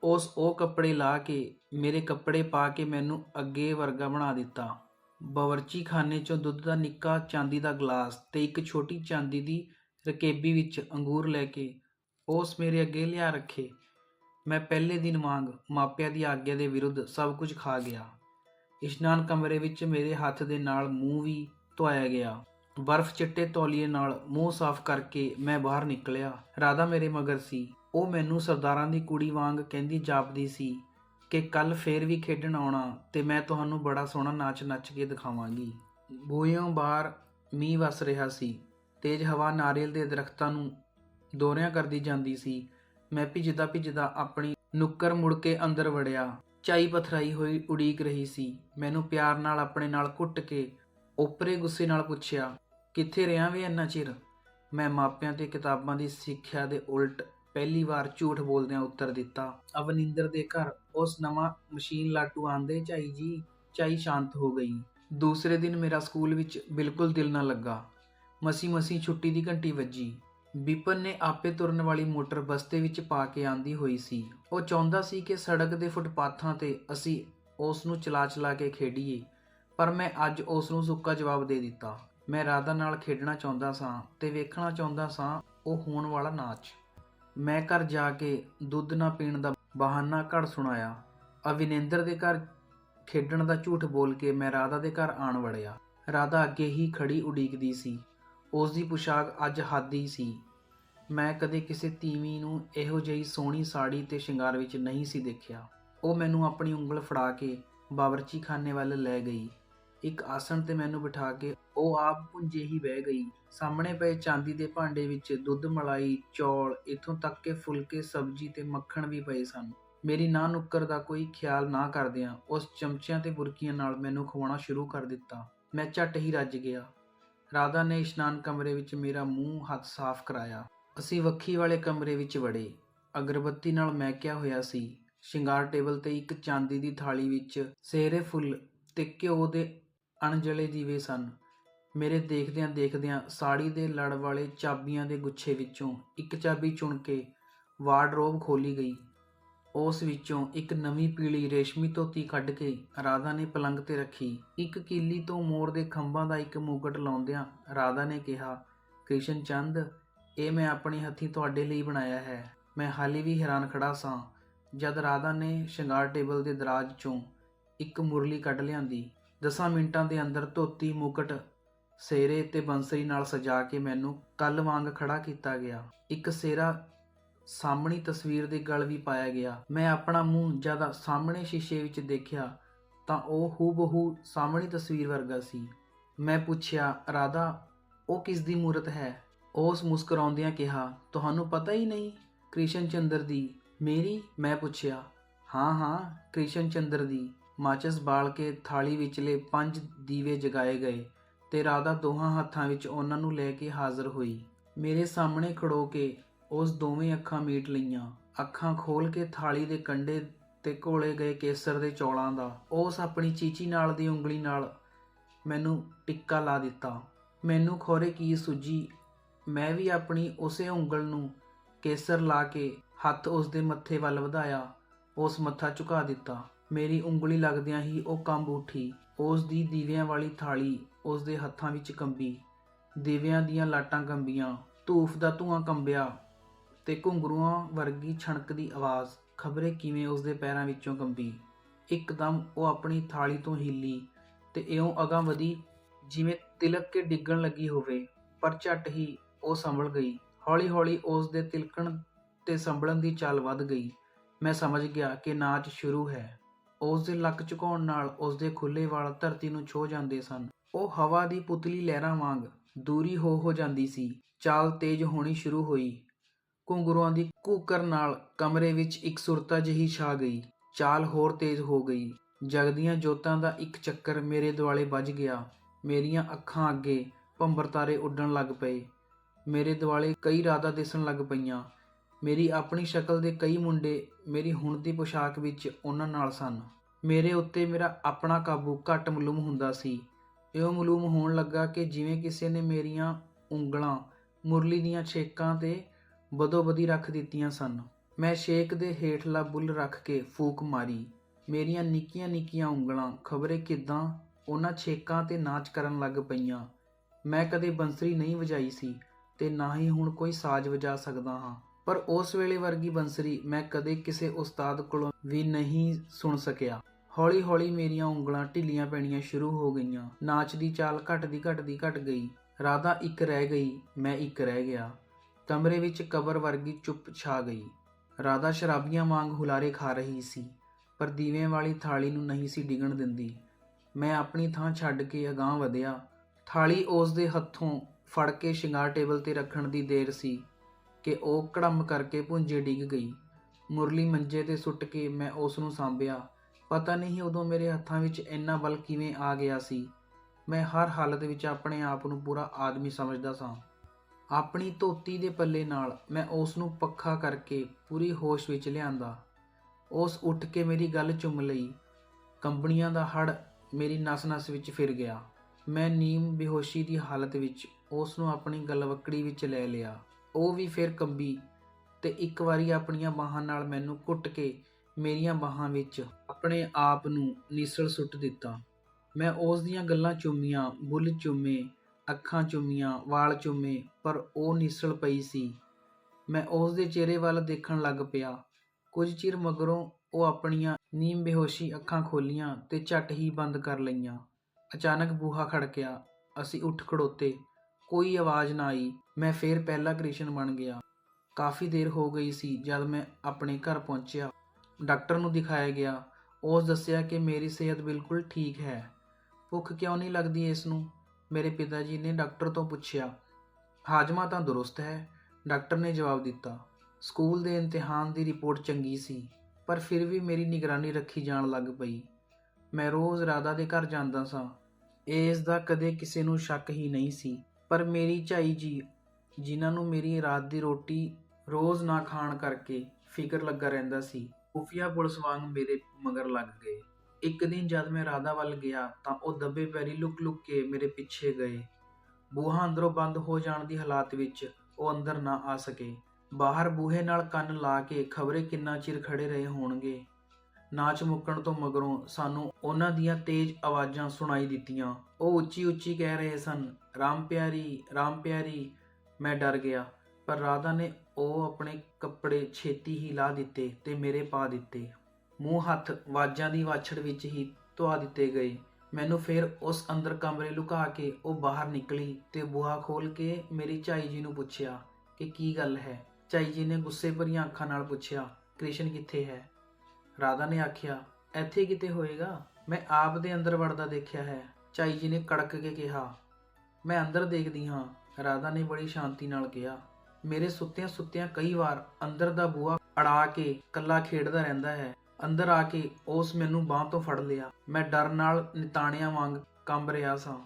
ਉਸ ਉਹ ਕੱਪੜੇ ਲਾ ਕੇ, ਮੇਰੇ ਕੱਪੜੇ ਪਾ ਕੇ ਮੈਨੂੰ ਅੱਗੇ ਵਰਗਾ ਬਣਾ ਦਿੱਤਾ। ਬਾਵਰਚੀ ਖਾਨੇ 'ਚੋਂ ਦੁੱਧ ਦਾ ਨਿੱਕਾ ਚਾਂਦੀ ਦਾ ਗਲਾਸ ਤੇ ਇੱਕ ਛੋਟੀ ਚਾਂਦੀ ਦੀ ਰਕੇਬੀ ਵਿੱਚ ਅੰਗੂਰ ਲੈ ਕੇ ਉਸ ਮੇਰੇ ਅੱਗੇ ਲਿਆ ਰੱਖੇ। ਮੈਂ ਪਹਿਲੇ ਦਿਨ ਵਾਂਗ ਮਾਪਿਆਂ ਦੀ ਆਗਿਆ ਦੇ ਵਿਰੁੱਧ ਸਭ ਕੁਝ ਖਾ ਗਿਆ। ਇਸ਼ਨਾਨ ਕਮਰੇ ਵਿੱਚ ਮੇਰੇ ਹੱਥ ਦੇ ਨਾਲ ਮੂੰਹ ਵੀ ਧੋਇਆ ਗਿਆ। ਬਰਫ਼ ਚਿੱਟੇ ਤੌਲੀਏ ਨਾਲ ਮੂੰਹ ਸਾਫ਼ ਕਰਕੇ ਮੈਂ ਬਾਹਰ ਨਿਕਲਿਆ। ਰਾਧਾ ਮੇਰੇ ਮਗਰ ਸੀ। ਉਹ ਮੈਨੂੰ ਸਰਦਾਰਾਂ ਦੀ ਕੁੜੀ ਵਾਂਗ ਕਹਿੰਦੀ ਜਾਪਦੀ ਸੀ ਕਿ ਕੱਲ ਫੇਰ ਵੀ ਖੇਡਣ ਆਉਣਾ ਤੇ ਮੈਂ ਤੁਹਾਨੂੰ ਬੜਾ ਸੋਹਣਾ ਨਾਚ ਨੱਚ ਕੇ ਦਿਖਾਵਾਂਗੀ। ਬੂਹਿਓਂ ਬਾਹਰ ਮੀਂਹ ਵਸ ਰਿਹਾ ਸੀ। ਤੇਜ਼ ਹਵਾ ਨਾਰੀਅਲ ਦੇ ਦਰਖਤਾਂ ਨੂੰ ਦੋਰਿਆਂ ਕਰਦੀ ਜਾਂਦੀ ਸੀ। ਮੈਂ ਭਿੱਜਦਾ ਭਿੱਜਦਾ ਆਪਣੀ ਨੁੱਕਰ ਮੁੜ ਕੇ ਅੰਦਰ ਵੜਿਆ। ਚਾਈ ਪਥਰਾਈ ਹੋਈ ਉਡੀਕ ਰਹੀ ਸੀ। ਮੈਨੂੰ ਪਿਆਰ ਨਾਲ ਆਪਣੇ ਨਾਲ ਘੁੱਟ ਕੇ ਓਪਰੇ ਗੁੱਸੇ ਨਾਲ ਪੁੱਛਿਆ, ਕਿੱਥੇ ਰਿਆਂ ਵੇ ਇੰਨਾ ਚਿਰ? ਮੈਂ ਮਾਪਿਆਂ ਤੇ ਕਿਤਾਬਾਂ ਦੀ ਸਿੱਖਿਆ ਦੇ ਉਲਟ ਪਹਿਲੀ ਵਾਰ ਝੂਠ ਬੋਲਦਿਆਂ ਉੱਤਰ ਦਿੱਤਾ। ਅਵਨਿੰਦਰ ਦੇ ਘਰ ਉਸ ਨਵਾਂ ਮਸ਼ੀਨ ਲਾਟੂ ਆਂਦੇ ਝਾਈ ਜੀ, ਚਾਈ ਸ਼ਾਂਤ ਹੋ ਗਈ। ਦੂਸਰੇ ਦਿਨ ਮੇਰਾ ਸਕੂਲ ਵਿੱਚ ਬਿਲਕੁਲ ਦਿਲ ਨਾ ਲੱਗਾ। ਮਸੀ ਮਸੀ ਛੁੱਟੀ ਦੀ ਘੰਟੀ ਵੱਜੀ। ਵਿਪਨ ਨੇ ਆਪੇ ਤੁਰਨ ਵਾਲੀ ਮੋਟਰ ਬਸਤੇ ਵਿੱਚ ਪਾ ਕੇ ਆਂਦੀ ਹੋਈ ਸੀ। ਉਹ ਚਾਹੁੰਦਾ ਸੀ ਕਿ ਸੜਕ ਦੇ ਫੁੱਟਪਾਥਾਂ ਤੇ ਅਸੀਂ ਉਸ ਨੂੰ ਚਲਾ ਚਲਾ ਕੇ ਖੇਡੀਏ, ਪਰ ਮੈਂ ਅੱਜ ਉਸ ਨੂੰ ਸੁੱਕਾ ਜਵਾਬ ਦੇ ਦਿੱਤਾ। ਮੈਂ ਰਾਧਾ ਨਾਲ ਖੇਡਣਾ ਚਾਹੁੰਦਾ ਸਾਂ ਤੇ ਵੇਖਣਾ ਚਾਹੁੰਦਾ ਸਾਂ ਉਹ ਹੋਣ ਵਾਲਾ ਨਾਚ। ਮੈਂ ਘਰ ਜਾ ਕੇ ਦੁੱਧ ਨਾ ਪੀਣ ਦਾ ਬਹਾਨਾ ਘੜ ਸੁਣਾਇਆ। ਅਵਿਨੇਂਦਰ ਦੇ ਘਰ ਖੇਡਣ ਦਾ ਝੂਠ ਬੋਲ ਕੇ ਮੈਂ ਰਾਧਾ ਦੇ ਘਰ ਆਣ ਵੜਿਆ। ਰਾਧਾ ਅੱਗੇ ਹੀ ਖੜੀ ਉਡੀਕਦੀ ਸੀ। ਉਸ ਦੀ ਪੁਸ਼ਾਕ ਅੱਜ ਹਾਦੀ ਸੀ। ਮੈਂ ਕਦੇ ਕਿਸੇ ਤੀਵੀਂ ਨੂੰ ਇਹੋ ਜਿਹੀ ਸੋਹਣੀ ਸਾੜੀ ਤੇ ਸ਼ਿੰਗਾਰ ਵਿੱਚ ਨਹੀਂ ਸੀ ਦੇਖਿਆ। ਉਹ ਮੈਨੂੰ ਆਪਣੀ ਉਂਗਲ ਫੜਾ ਕੇ ਬਾਵਰਚੀ ਖਾਨੇ ਵੱਲ ਲੈ ਗਈ। ਇੱਕ ਆਸਣ ਤੇ ਮੈਨੂੰ ਬਿਠਾ ਕੇ ਉਹ ਆਪ ਪੁੰਜੇ ਹੀ ਬਹਿ ਗਈ। ਸਾਹਮਣੇ ਪਏ ਚਾਂਦੀ ਦੇ ਭਾਂਡੇ ਵਿੱਚ ਦੁੱਧ ਮਲਾਈ, ਚੌਲ, ਇਥੋਂ ਤੱਕ ਕਿ ਫੁਲਕੇ, ਸਬਜ਼ੀ ਤੇ ਮੱਖਣ ਵੀ ਪਏ ਸਨ। ਮੇਰੀ ਨਾ ਨੁੱਕਰ ਦਾ ਕੋਈ ਖਿਆਲ ਨਾ ਕਰਦਿਆਂ ਉਸ ਚਮਚਿਆਂ ਤੇ ਬੁਰਕੀਆਂ ਨਾਲ ਮੈਨੂੰ ਖਵਾਉਣਾ ਸ਼ੁਰੂ ਕਰ ਦਿੱਤਾ। ਮੈਂ ਝੱਟ ਹੀ ਰੱਜ ਗਿਆ। ਰਾਧਾ ਨੇ ਇਸ਼ਨਾਨ ਕਮਰੇ ਵਿੱਚ ਮੇਰਾ ਮੂੰਹ ਹੱਥ ਸਾਫ਼ ਕਰਾਇਆ। ਅਸੀਂ ਵੱਖੀ ਵਾਲੇ ਕਮਰੇ ਵਿੱਚ ਵੜੇ। ਅਗਰਬੱਤੀ ਨਾਲ ਮਹਿਕਿਆ ਹੋਇਆ ਸੀ। ਸ਼ਿੰਗਾਰ ਟੇਬਲ ਤੇ ਇੱਕ ਚਾਂਦੀ ਦੀ ਥਾਲੀ ਵਿੱਚ ਸੇਰੇ ਫੁੱਲ ਤੇ ਘਿਓ ਦੇ ਅਣਜਲੇ ਦੀਵੇ ਸਨ। ਮੇਰੇ ਦੇਖਦਿਆਂ ਦੇਖਦਿਆਂ ਸਾੜੀ ਦੇ ਲੜ ਵਾਲੇ ਚਾਬੀਆਂ ਦੇ ਗੁੱਛੇ ਵਿੱਚੋਂ ਇੱਕ ਚਾਬੀ ਚੁਣ ਕੇ ਵਾਰਡਰੋਬ ਖੋਲੀ ਗਈ। ਉਸ ਵਿੱਚੋਂ ਇੱਕ ਨਵੀਂ ਪੀਲੀ ਰੇਸ਼ਮੀ ਧੋਤੀ ਕੱਢ ਕੇ ਰਾਧਾ ਨੇ ਪਲੰਗ ਤੇ ਰੱਖੀ। ਇੱਕ ਕੀਲੀ ਤੋਂ ਮੋਰ ਦੇ ਖੰਭਾਂ ਦਾ ਇੱਕ ਮੁਕਟ ਲਾਉਂਦਿਆਂ ਰਾਧਾ ਨੇ ਕਿਹਾ ਕ੍ਰਿਸ਼ਨ ਚੰਦ ਇਹ ਮੈਂ ਆਪਣੇ ਹੱਥੀਂ ਤੁਹਾਡੇ ਲਈ ਬਣਾਇਆ ਹੈ। ਮੈਂ ਹਾਲੇ ਵੀ ਹੈਰਾਨ ਖੜਾ ਸਾਂ, ਜਦ ਰਾਧਾ ਨੇ ਸ਼ਿੰਗਾਰ ਟੇਬਲ ਦੇ ਦਰਾਜ਼ ਚੋਂ ਇੱਕ ਮੁਰਲੀ ਕੱਢ ਲਿਆਂਦੀ। ਦਸਾਂ ਮਿੰਟਾਂ ਦੇ ਅੰਦਰ ਧੋਤੀ ਮੁਕਟ ਸੇਰੇ ਤੇ ਬੰਸਰੀ ਨਾਲ ਸਜਾ ਕੇ ਮੈਨੂੰ ਕੱਲ ਵਾਂਗ ਖੜਾ ਕੀਤਾ ਗਿਆ। ਇੱਕ ਸੇਰਾ ਸਾਹਮਣੀ ਤਸਵੀਰ ਦੇ ਗਲ ਵੀ ਪਾਇਆ ਗਿਆ। ਮੈਂ ਆਪਣਾ ਮੂੰਹ ਜਦ ਸਾਹਮਣੇ ਸ਼ੀਸ਼ੇ ਵਿੱਚ ਦੇਖਿਆ ਤਾਂ ਉਹ ਹੂਬਹੂ ਸਾਹਮਣੀ ਤਸਵੀਰ ਵਰਗਾ ਸੀ। ਮੈਂ ਪੁੱਛਿਆ, ਰਾਧਾ, ਉਹ ਕਿਸ ਦੀ ਮੂਰਤ ਹੈ? ਉਸ ਮੁਸਕਰਾਉਂਦਿਆਂ ਕਿਹਾ, ਤੁਹਾਨੂੰ ਪਤਾ ਹੀ ਨਹੀਂ, ਕ੍ਰਿਸ਼ਨ ਚੰਦਰ ਦੀ। ਮੇਰੀ? ਮੈਂ ਪੁੱਛਿਆ। ਹਾਂ ਹਾਂ, ਕ੍ਰਿਸ਼ਨ ਚੰਦਰ ਦੀ। ਮਾਚਸ ਬਾਲ ਕੇ ਥਾਲੀ ਵਿਚਲੇ ਪੰਜ ਦੀਵੇ ਜਗਾਏ ਗਏ ਤੇ ਰਾਧਾ ਦੋਹਾਂ ਹੱਥਾਂ ਵਿੱਚ ਉਹਨਾਂ ਨੂੰ ਲੈ ਕੇ ਹਾਜ਼ਰ ਹੋਈ। ਮੇਰੇ ਸਾਹਮਣੇ ਖੜੋ ਕੇ ਉਸ ਦੋਵੇਂ ਅੱਖਾਂ ਮੀਟ ਲਈਆਂ। ਅੱਖਾਂ ਖੋਲ ਕੇ ਥਾਲੀ ਦੇ ਕੰਡੇ ਤੇ ਘੋਲੇ ਗਏ ਕੇਸਰ ਦੇ ਚੌਲਾਂ ਦਾ। ਉਸ ਆਪਣੀ ਚੀਚੀ ਨਾਲ ਦੀ ਉਂਗਲੀ ਨਾਲ ਮੈਨੂੰ ਟਿੱਕਾ ਲਾ ਦਿੱਤਾ। ਮੈਨੂੰ ਖੋਰੇ ਕੀ ਸੁੱਜੀ? ਮੈਂ ਵੀ ਆਪਣੀ ਉਸੇ ਉਂਗਲ ਨੂੰ ਕੇਸਰ ਲਾ ਕੇ ਹੱਥ ਉਸ ਦੇ ਮੱਥੇ ਵੱਲ ਵਧਾਇਆ। ਉਸ ਮੱਥਾ ਝੁਕਾ ਦਿੱਤਾ। ਮੇਰੀ ਉਂਗਲੀ ਲੱਗਦਿਆਂ ਹੀ ਉਹ ਕੰਬ ਉੱਠੀ। ਉਸ ਦੀ ਦੀਵਿਆਂ ਵਾਲੀ ਥਾਲੀ ਉਸ ਦੇ ਹੱਥਾਂ ਵਿੱਚ ਕੰਬੀ। ਦੀਵਿਆਂ ਦੀਆਂ ਲਾਟਾਂ ਕੰਬੀਆਂ। ਧੂਫ ਦਾ ਧੂਆਂ ਕੰਬਿਆ। ਤੇ ਘੁੰਗਰੂਆਂ ਵਰਗੀ ਛਣਕਦੀ ਆਵਾਜ਼। ਖਬਰੇ ਕਿਵੇਂ ਉਸ ਦੇ ਪੈਰਾਂ ਵਿੱਚੋਂ ਕੰਬੀ ਇੱਕਦਮ ਉਹ ਆਪਣੀ ਥਾਲੀ ਤੋਂ ਹਿੱਲੀ ਤੇ ਇਉਂ ਅਗਾਂਹ ਵਧੀ, ਜਿਵੇਂ ਤਿਲਕ ਕੇ ਡਿੱਗਣ ਲੱਗੀ ਹੋਵੇ, ਪਰ ਝੱਟ ਹੀ ਉਹ ਸੰਭਲ ਗਈ। ਹੌਲੀ-ਹੌਲੀ ਉਸ ਦੇ ਤਿਲਕਣ ਤੇ ਸੰਭਲਣ ਦੀ ਚਾਲ ਵੱਧ ਗਈ। ਮੈਂ ਸਮਝ ਗਿਆ ਕਿ ਨਾਚ ਸ਼ੁਰੂ ਹੈ। ਉਸ ਦੇ ਲੱਕ ਝੁਕਾਉਣ ਨਾਲ ਉਸ ਦੇ ਖੁੱਲੇ ਵਾਲ ਧਰਤੀ ਨੂੰ ਛੋ ਜਾਂਦੇ ਸਨ। ਉਹ ਹਵਾ ਦੀ ਪੁਤਲੀ ਲਹਿਰਾਂ ਵਾਂਗ ਦੂਰੀ ਹੋ ਹੋ ਜਾਂਦੀ ਸੀ। ਚਾਲ ਤੇਜ਼ ਹੋਣੀ ਸ਼ੁਰੂ ਹੋਈ। ਘੁੰਗਰੂਆਂ ਦੀ ਕੂਕਰ ਨਾਲ ਕਮਰੇ ਵਿੱਚ ਇੱਕ ਸੁਰਤਾ ਜਿਹੀ ਛਾ ਗਈ। ਚਾਲ ਹੋਰ ਤੇਜ਼ ਹੋ ਗਈ। ਜਗਦੀਆਂ ਜੋਤਾਂ ਦਾ ਇੱਕ ਚੱਕਰ ਮੇਰੇ ਦੁਆਲੇ ਵੱਜ ਗਿਆ। ਮੇਰੀਆਂ ਅੱਖਾਂ ਅੱਗੇ ਭੰਬਰ ਤਾਰੇ ਉੱਡਣ ਲੱਗ ਪਏ। ਮੇਰੇ ਦੁਆਲੇ ਕਈ ਰਾਧਾ ਦਿਸਣ ਲੱਗ ਪਈਆਂ। ਮੇਰੀ ਆਪਣੀ ਸ਼ਕਲ ਦੇ ਕਈ ਮੁੰਡੇ ਮੇਰੀ ਹੁਣ ਦੀ ਪੋਸ਼ਾਕ ਵਿੱਚ ਉਹਨਾਂ ਨਾਲ ਸਨ। ਮੇਰੇ ਉੱਤੇ ਮੇਰਾ ਆਪਣਾ ਕਾਬੂ ਘੱਟ ਮਲੂਮ ਹੁੰਦਾ ਸੀ। ਇਹ ਮਲੂਮ ਹੋਣ ਲੱਗਾ ਕਿ ਜਿਵੇਂ ਕਿਸੇ ਨੇ ਮੇਰੀਆਂ ਉਂਗਲਾਂ, ਮੁਰਲੀ ਦੀਆਂ ਛੇਕਾਂ ਤੇ ਬਦੋਬਦੀ ਰੱਖ ਦਿੱਤੀਆਂ ਸਨ। ਮੈਂ ਸ਼ੇਕ ਦੇ ਹੇਠਲਾ ਬੁੱਲ ਰੱਖ ਕੇ ਫੂਕ ਮਾਰੀ। ਮੇਰੀਆਂ ਨਿੱਕੀਆਂ-ਨਿੱਕੀਆਂ ਉਂਗਲਾਂ, ਖਬਰੇ ਕਿਦਾਂ ਉਹਨਾਂ ਛੇਕਾਂ ਤੇ ਨਾਚ ਕਰਨ ਲੱਗ ਪਈਆਂ। ਮੈਂ ਕਦੇ ਬੰਸਰੀ ਨਹੀਂ ਵਜਾਈ ਸੀ ਤੇ ਨਾ ਹੀ ਹੁਣ ਕੋਈ ਸਾਜ਼ ਵਜਾ ਸਕਦਾ ਹਾਂ। ਪਰ ਉਸ ਵੇਲੇ ਵਰਗੀ ਬੰਸਰੀ ਮੈਂ ਕਦੇ ਕਿਸੇ ਉਸਤਾਦ ਕੋਲੋਂ ਵੀ ਨਹੀਂ ਸੁਣ ਸਕਿਆ। ਹੌਲੀ-ਹੌਲੀ ਮੇਰੀਆਂ ਉਂਗਲਾਂ ਢਿੱਲੀਆਂ ਪੈਣੀਆਂ ਸ਼ੁਰੂ ਹੋ ਗਈਆਂ। ਨਾਚ ਦੀ ਚਾਲ ਘਟਦੀ ਘਟਦੀ ਘਟ ਗਈ। ਰਾਧਾ ਇੱਕ ਰਹਿ ਗਈ, ਮੈਂ ਇੱਕ ਰਹਿ ਗਿਆ। ਕਮਰੇ ਵਿੱਚ ਕਬਰ ਵਰਗੀ ਚੁੱਪ ਛਾ ਗਈ। ਰਾਧਾ ਸ਼ਰਾਬੀਆਂ ਵਾਂਗ ਹੁਲਾਰੇ ਖਾ ਰਹੀ ਸੀ, ਪਰ ਦੀਵਿਆਂ ਵਾਲੀ ਥਾਲੀ ਨੂੰ ਨਹੀਂ ਸੀ ਡਿਗਣ ਦਿੰਦੀ। ਮੈਂ ਆਪਣੀ ਥਾਂ ਛੱਡ ਕੇ ਅਗਾਂਹ ਵਧਿਆ। ਥਾਲੀ ਉਸ ਦੇ ਹੱਥੋਂ ਫੜ ਕੇ ਸ਼ਿੰਗਾਰ ਟੇਬਲ ਤੇ ਰੱਖਣ ਦੀ ਦੇਰ ਸੀ ਕਿ ਉਹ ਕੜਮ ਕਰਕੇ ਪੁੰਜੇ ਡਿੱਗ ਗਈ। ਮੁਰਲੀ ਮੰਜੇ ਤੇ ਸੁੱਟ ਕੇ ਮੈਂ ਉਸ ਨੂੰ ਸਾਂਭਿਆ। ਪਤਾ ਨਹੀਂ ਉਦੋਂ ਮੇਰੇ ਹੱਥਾਂ ਵਿੱਚ ਇੰਨਾ ਬਲ ਕਿਵੇਂ ਆ ਗਿਆ ਸੀ। ਮੈਂ ਹਰ ਹਾਲਤ ਵਿੱਚ ਆਪਣੇ ਆਪ ਨੂੰ ਪੂਰਾ ਆਦਮੀ ਸਮਝਦਾ ਸਾਂ। ਆਪਣੀ ਧੋਤੀ ਦੇ ਪੱਲੇ ਨਾਲ ਮੈਂ ਉਸ ਨੂੰ ਪੱਖਾ ਕਰਕੇ ਪੂਰੀ ਹੋਸ਼ ਵਿੱਚ ਲਿਆਂਦਾ। ਉਸ ਉੱਠ ਕੇ ਮੇਰੀ ਗੱਲ ਚੁੰਮ ਲਈ। ਕੰਬਣੀਆਂ ਦਾ ਹੜ ਮੇਰੀ ਨਸ-ਨਸ ਵਿੱਚ ਫਿਰ ਗਿਆ। ਮੈਂ ਨੀਮ ਬੇਹੋਸ਼ੀ ਦੀ ਹਾਲਤ ਵਿੱਚ ਉਸ ਨੂੰ ਆਪਣੀ ਗਲਵੱਕੜੀ ਵਿੱਚ ਲੈ ਲਿਆ। ਉਹ ਵੀ ਫਿਰ ਕੰਬੀ ਤੇ ਇੱਕ ਵਾਰੀ ਆਪਣੀਆਂ ਬਾਹਾਂ ਨਾਲ ਮੈਨੂੰ ਕੁੱਟ ਕੇ ਮੇਰੀਆਂ ਬਾਹਾਂ ਵਿੱਚ ਆਪਣੇ ਆਪ ਨੂੰ ਨੀਸਲ ਸੁੱਟ ਦਿੱਤਾ। ਮੈਂ ਉਸ ਦੀਆਂ ਗੱਲਾਂ ਚੁੰਮੀਆਂ, ਬੁੱਲ ਚੁੰਮੇ ਅੱਖਾਂ ਚੁੰਮੀਆਂ, ਵਾਲ ਚੁੰਮੇ, ਪਰ ਉਹ ਨੀਸਲ ਪਈ ਸੀ। ਮੈਂ ਉਸ ਦੇ ਚਿਹਰੇ ਵੱਲ ਦੇਖਣ ਲੱਗ ਪਿਆ। ਕੁਝ ਚਿਰ ਮਗਰੋਂ ਉਹ ਆਪਣੀਆਂ ਨੀਮ ਬੇਹੋਸ਼ੀ ਅੱਖਾਂ ਖੋਲੀਆਂ ਤੇ ਝੱਟ ਹੀ ਬੰਦ ਕਰ ਲਈਆਂ। ਅਚਾਨਕ ਬੂਹਾ ਖੜਕਿਆ। ਅਸੀਂ ਉੱਠ ਖੜੋਤੇ। ਕੋਈ ਆਵਾਜ਼ ਨਾ ਆਈ। ਮੈਂ ਫੇਰ ਪਹਿਲਾ ਕ੍ਰਿਸ਼ਨ ਬਣ ਗਿਆ। ਕਾਫੀ ਦੇਰ ਹੋ ਗਈ ਸੀ ਜਦ ਮੈਂ ਆਪਣੇ ਘਰ ਪਹੁੰਚਿਆ। ਡਾਕਟਰ ਨੂੰ ਦਿਖਾਇਆ ਗਿਆ। ਉਸ ਦੱਸਿਆ ਕਿ ਮੇਰੀ ਸਿਹਤ ਬਿਲਕੁਲ ਠੀਕ ਹੈ। ਭੁੱਖ ਕਿਉਂ ਨਹੀਂ ਲੱਗਦੀ ਇਸ ਨੂੰ? ਮੇਰੇ ਪਿਤਾ ਜੀ ਨੇ ਡਾਕਟਰ ਤੋਂ ਪੁੱਛਿਆ, ਹਾਜਮਾ ਤਾਂ ਦੁਰੁਸਤ ਹੈ? ਡਾਕਟਰ ਨੇ ਜਵਾਬ ਦਿੱਤਾ, ਸਕੂਲ ਦੇ ਇਮਤਿਹਾਨ ਦੀ ਰਿਪੋਰਟ ਚੰਗੀ ਸੀ, ਪਰ ਫਿਰ ਵੀ ਮੇਰੀ ਨਿਗਰਾਨੀ ਰੱਖੀ ਜਾਣ ਲੱਗ ਪਈ। ਮੈਂ ਰੋਜ਼ ਰਾਧਾ ਦੇ ਘਰ ਜਾਂਦਾ ਸਾਂ। ਇਸ ਦਾ ਕਦੇ ਕਿਸੇ ਨੂੰ ਸ਼ੱਕ ਹੀ ਨਹੀਂ ਸੀ, ਪਰ ਮੇਰੀ ਝਾਈ ਜੀ, ਜਿਨ੍ਹਾਂ ਨੂੰ ਮੇਰੀ ਰਾਤ ਦੀ ਰੋਟੀ ਰੋਜ਼ ਨਾ ਖਾਣ ਕਰਕੇ ਫਿਕਰ ਲੱਗਾ ਰਹਿੰਦਾ ਸੀ, ਖੁਫੀਆ ਪੁਲਿਸ ਵਾਂਗ ਮੇਰੇ ਮਗਰ ਲੱਗ ਗਏ। ਇੱਕ ਦਿਨ ਜਦ ਮੈਂ ਰਾਧਾ ਵੱਲ ਗਿਆ ਤਾਂ ਉਹ ਦੱਬੇ ਪੈਰੀ ਲੁਕ-ਲੁਕ ਕੇ ਮੇਰੇ ਪਿੱਛੇ ਗਏ। ਬੂਹਾ ਅੰਦਰੋਂ ਬੰਦ ਹੋ ਜਾਣ ਦੀ ਹਾਲਾਤ ਵਿੱਚ ਉਹ ਅੰਦਰ ਨਾ ਆ ਸਕੇ। ਬਾਹਰ ਬੂਹੇ ਨਾਲ ਕੰਨ ਲਾ ਕੇ ਖਬਰੇ ਕਿੰਨਾ ਚਿਰ ਖੜੇ ਰਹੇ ਹੋਣਗੇ। ਨਾਚ ਮੁੱਕਣ ਤੋਂ ਮਗਰੋਂ ਸਾਨੂੰ ਉਹਨਾਂ ਦੀਆਂ ਤੇਜ਼ ਆਵਾਜ਼ਾਂ ਸੁਣਾਈ ਦਿੱਤੀਆਂ। ਉਹ ਉੱਚੀ ਉੱਚੀ ਕਹਿ ਰਹੇ ਸਨ, ਰਾਮ ਪਿਆਰੀ ਰਾਮ ਪਿਆਰੀ। ਮੈਂ ਡਰ ਗਿਆ, ਪਰ ਰਾਧਾ ਨੇ ਉਹ ਆਪਣੇ ਕੱਪੜੇ ਛੇਤੀ ਹੀ ਲਾਹ ਦਿੱਤੇ ਤੇ ਮੇਰੇ ਪਾ ਦਿੱਤੇ। ਮੂੰਹ ਹੱਥ ਵਾਜਾਂ ਦੀ ਵਾਛੜ ਵਿੱਚ ਹੀ ਧਵਾ ਦਿੱਤੇ ਗਏ। ਮੈਨੂੰ ਫਿਰ ਉਸ ਅੰਦਰ ਕਮਰੇ ਲੁਕਾ ਕੇ ਉਹ ਬਾਹਰ ਨਿਕਲੀ ਤੇ ਬੂਹਾ ਖੋਲ ਕੇ ਮੇਰੀ ਝਾਈ ਜੀ ਨੂੰ ਪੁੱਛਿਆ ਕਿ ਕੀ ਗੱਲ ਹੈ? ਝਾਈ ਜੀ ਨੇ ਗੁੱਸੇ ਭਰੀਆਂ ਅੱਖਾਂ ਨਾਲ ਪੁੱਛਿਆ, ਕ੍ਰਿਸ਼ਨ ਕਿੱਥੇ ਹੈ? ਰਾਧਾ ਨੇ ਆਖਿਆ, ਇੱਥੇ ਕਿਤੇ ਹੋਏਗਾ? ਮੈਂ ਆਪ ਦੇ ਅੰਦਰ ਵੜਦਾ ਦੇਖਿਆ ਹੈ। ਝਾਈ ਜੀ ਨੇ ਕੜਕ ਕੇ ਕਿਹਾ, ਮੈਂ ਅੰਦਰ ਦੇਖਦੀ ਹਾਂ। ਰਾਧਾ ਨੇ ਬੜੀ ਸ਼ਾਂਤੀ ਨਾਲ ਕਿਹਾ, ਮੇਰੇ ਸੁੱਤਿਆਂ ਸੁੱਤਿਆਂ ਕਈ ਵਾਰ ਅੰਦਰ ਦਾ ਬੂਹਾ ਅੜਾ ਕੇ ਕੱਲਾ ਖੇਡਦਾ ਰਹਿੰਦਾ ਹੈ। ਅੰਦਰ ਆ ਕੇ ਉਸ ਮੈਨੂੰ ਬਾਹ ਤੋਂ ਫੜ ਲਿਆ। ਮੈਂ ਡਰ ਨਾਲ ਨਿਤਾਣਿਆਂ ਵਾਂਗ ਕੰਬ ਰਿਹਾ ਸਾਂ।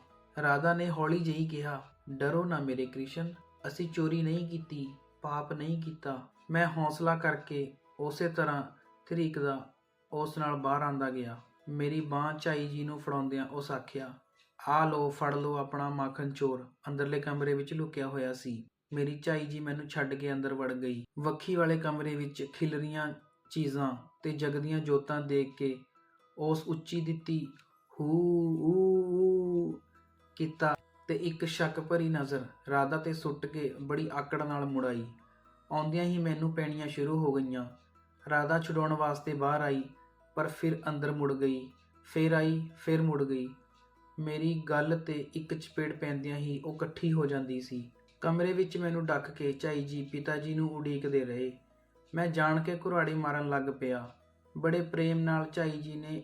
ਰਾਧਾ ਨੇ ਹੌਲੀ ਜਿਹੀ ਕਿਹਾ, ਡਰੋ ਨਾ ਮੇਰੇ ਕ੍ਰਿਸ਼ਨ, ਅਸੀਂ ਚੋਰੀ ਨਹੀਂ ਕੀਤੀ, ਪਾਪ ਨਹੀਂ ਕੀਤਾ। ਮੈਂ ਹੌਸਲਾ ਕਰਕੇ ਉਸੇ ਤਰ੍ਹਾਂ ਤਰੀਕਦਾ ਉਸ ਨਾਲ ਬਾਹਰ ਆਂਦਾ ਗਿਆ। ਮੇਰੀ ਬਾਹ ਝਾਈ ਜੀ ਨੂੰ ਫੜਾਉਂਦਿਆਂ ਉਸ ਆਖਿਆ, ਆ ਲੋ ਫੜ ਲੋ ਆਪਣਾ ਮਾਖਣ ਚੋਰ। ਅੰਦਰਲੇ ਕਮਰੇ ਵਿੱਚ ਲੁਕਿਆ ਹੋਇਆ ਸੀ। ਮੇਰੀ ਝਾਈ ਜੀ ਮੈਨੂੰ ਛੱਡ ਕੇ ਅੰਦਰ ਵੜ ਗਈ। ਵੱਖੀ ਵਾਲੇ ਕਮਰੇ ਵਿੱਚ ਖਿਲਰੀਆਂ ਚੀਜ਼ਾਂ ਤੇ ਜਗਦੀਆਂ ਜੋਤਾਂ ਦੇਖ ਕੇ ਉਸ ਉੱਚੀ ਦਿੱਤੀ, ਹੂ, ਊ ਕੀਤਾ ਤੇ ਇੱਕ ਸ਼ੱਕ ਭਰੀ ਨਜ਼ਰ ਰਾਧਾ ਤੇ ਸੁੱਟ ਕੇ ਬੜੀ ਆਕੜ ਨਾਲ ਮੁੜਾਈ। ਆਉਂਦਿਆਂ ਹੀ ਮੈਨੂੰ ਪੈਣੀਆਂ ਸ਼ੁਰੂ ਹੋ ਗਈਆਂ। ਰਾਧਾ ਛੁਡਾਉਣ ਵਾਸਤੇ ਬਾਹਰ ਆਈ, ਪਰ ਫਿਰ ਅੰਦਰ ਮੁੜ ਗਈ, ਫਿਰ ਆਈ, ਫਿਰ ਮੁੜ ਗਈ। ਮੇਰੀ ਗੱਲ ਤੇ ਇੱਕ ਚਪੇੜ ਪੈਂਦਿਆਂ ਹੀ ਉਹ ਇਕੱਠੀ ਹੋ ਜਾਂਦੀ ਸੀ। ਕਮਰੇ ਵਿੱਚ ਮੈਨੂੰ ਡੱਕ ਕੇ ਝਾਈ ਜੀ, ਪਿਤਾ ਜੀ ਨੂੰ ਉਡੀਕਦੇ ਰਹੇ। ਮੈਂ ਜਾਣ ਕੇ ਘੁਰਾੜੀ ਮਾਰਨ ਲੱਗ ਪਿਆ। ਬੜੇ ਪ੍ਰੇਮ ਨਾਲ ਝਾਈ ਜੀ ਨੇ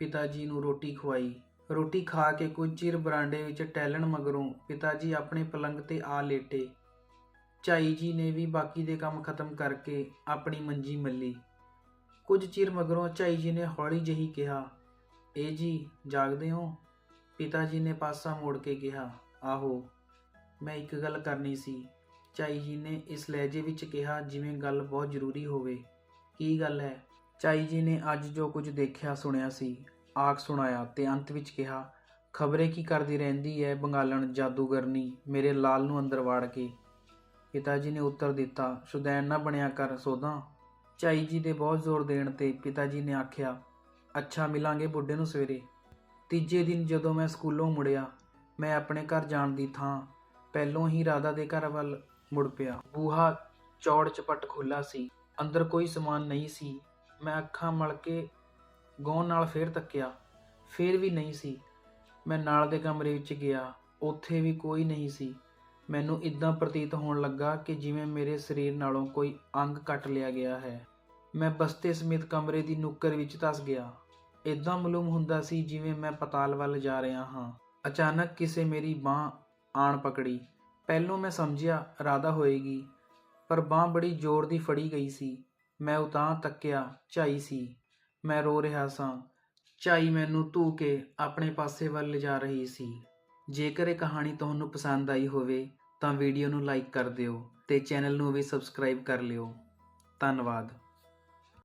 ਪਿਤਾ ਜੀ ਨੂੰ ਰੋਟੀ ਖਵਾਈ। ਰੋਟੀ ਖਾ ਕੇ ਕੁਝ ਚਿਰ ਬਰਾਂਡੇ ਵਿੱਚ ਟਹਿਲਣ ਮਗਰੋਂ ਪਿਤਾ ਜੀ ਆਪਣੇ ਪਲੰਗ ਤੇ ਆ ਲੇਟੇ। ਝਾਈ ਜੀ ਨੇ ਵੀ ਬਾਕੀ ਦੇ ਕੰਮ ਖਤਮ ਕਰਕੇ ਆਪਣੀ ਮੰਜੀ ਮੱਲੀ। ਕੁਝ ਚਿਰ ਮਗਰੋਂ ਝਾਈ ਜੀ ਨੇ ਹੌਲੀ ਜਿਹੀ ਕਿਹਾ, ਏ ਜੀ, ਜਾਗਦੇ ਹੋ? ਪਿਤਾ ਜੀ ਨੇ ਪਾਸਾ ਮੋੜ ਕੇ ਕਿਹਾ, ਆਹੋ, ਮੈਂ ਇੱਕ ਗੱਲ ਕਰਨੀ ਸੀ। ਝਾਈ ਜੀ ਨੇ ਇਸ ਲਹਿਜੇ ਵਿੱਚ ਕਿਹਾ, ਜਿਵੇਂ ਗੱਲ ਬਹੁਤ ਜ਼ਰੂਰੀ ਹੋਵੇ। ਕੀ ਗੱਲ ਹੈ? ਝਾਈ ਜੀ ਨੇ ਅੱਜ ਜੋ ਕੁਝ ਦੇਖਿਆ, ਸੁਣਿਆ ਸੀ, ਆਖ ਸੁਣਾਇਆ ਤੇ ਅੰਤ ਵਿੱਚ ਕਿਹਾ, ਖਬਰੇ ਕੀ ਕਰਦੀ ਰਹਿੰਦੀ ਹੈ ਬੰਗਾਲਣ ਜਾਦੂਗਰਨੀ, ਮੇਰੇ ਲਾਲ ਨੂੰ ਅੰਦਰ ਵਾੜ ਕੇ? ਪਿਤਾ ਜੀ ਨੇ ਉੱਤਰ ਦਿੱਤਾ, ਸੁਦੈਣ ਨਾ ਬਣਿਆ ਕਰ ਸੋਦਾ ਝਾਈ ਜੀ ਦੇ ਬਹੁਤ ਜ਼ੋਰ ਦੇਣ ਤੇ ਪਿਤਾ ਜੀ ਨੇ ਆਖਿਆ, ਅੱਛਾ, ਮਿਲਾਂਗੇ ਬੁੱਢੇ ਨੂੰ ਸਵੇਰੇ। ਤੀਜੇ ਦਿਨ ਜਦੋਂ ਮੈਂ ਸਕੂਲੋਂ ਮੁੜਿਆ, ਮੈਂ ਆਪਣੇ ਘਰ ਜਾਣ ਦੀ ਥਾਂ, ਪਹਿਲੋਂ ਹੀ ਰਾਧਾ ਦੇ ਘਰ ਵੱਲ ਮੁੜ ਪਿਆ। ਬੂਹਾ ਚੌੜ ਚਪਟ ਖੁੱਲਾ ਸੀ। ਅੰਦਰ ਕੋਈ ਸਮਾਨ ਨਹੀਂ ਸੀ। ਮੈਂ ਅੱਖਾਂ ਮਲ ਕੇ ਗੌਣ ਨਾਲ ਫੇਰ ਤੱਕਿਆ। ਫੇਰ ਵੀ ਨਹੀਂ ਸੀ। ਮੈਂ ਨਾਲ ਦੇ ਕਮਰੇ ਵਿੱਚ ਗਿਆ। ਉੱਥੇ ਵੀ ਕੋਈ ਨਹੀਂ ਸੀ। ਮੈਨੂੰ ਇਦਾਂ ਪ੍ਰਤੀਤ ਹੋਣ ਲੱਗਾ ਕਿ ਜਿਵੇਂ ਮੇਰੇ ਸਰੀਰ ਨਾਲੋਂ ਕੋਈ ਅੰਗ ਕੱਟ ਲਿਆ ਗਿਆ ਹੈ। ਮੈਂ ਬਸਤੇ ਸਮੇਤ ਕਮਰੇ ਦੀ ਨੁੱਕਰ ਵਿੱਚ ਧਸ ਗਿਆ। ਇਦਾਂ ਮਾਲੂਮ ਹੁੰਦਾ ਸੀ ਜਿਵੇਂ ਮੈਂ ਪਤਾਲ ਵੱਲ ਜਾ ਰਿਹਾ ਹਾਂ। ਅਚਾਨਕ ਕਿਸੇ ਮੇਰੀ ਬਾਹ ਆਣ ਪਕੜੀ। ਪਹਿਲੋਂ ਮੈਂ ਸਮਝਿਆ, ਰਾਧਾ ਹੋਏਗੀ। ਪਰ ਬਾਹ ਬੜੀ ਜ਼ੋਰ ਦੀ ਫੜੀ ਗਈ ਸੀ। ਮੈਂ ਉਤਾਂ ਤੱਕਿਆ, ਝਾਈ ਸੀ। ਮੈਂ ਰੋ ਰਿਹਾ ਸਾਂ। ਝਾਈ ਮੈਨੂੰ ਧੂ ਕੇ ਆਪਣੇ ਪਾਸੇ ਵੱਲ ਲਿਜਾ ਰਹੀ ਸੀ। ਜੇਕਰ ਇਹ ਕਹਾਣੀ ਤੁਹਾਨੂੰ ਪਸੰਦ ਆਈ ਹੋਵੇ, ਤਾਂ ਵੀਡੀਓ ਨੂੰ ਲਾਈਕ ਕਰ ਦਿਓ ਤੇ ਚੈਨਲ ਨੂੰ ਵੀ ਸਬਸਕ੍ਰਾਈਬ ਕਰ ਲਿਓ। ਧੰਨਵਾਦ।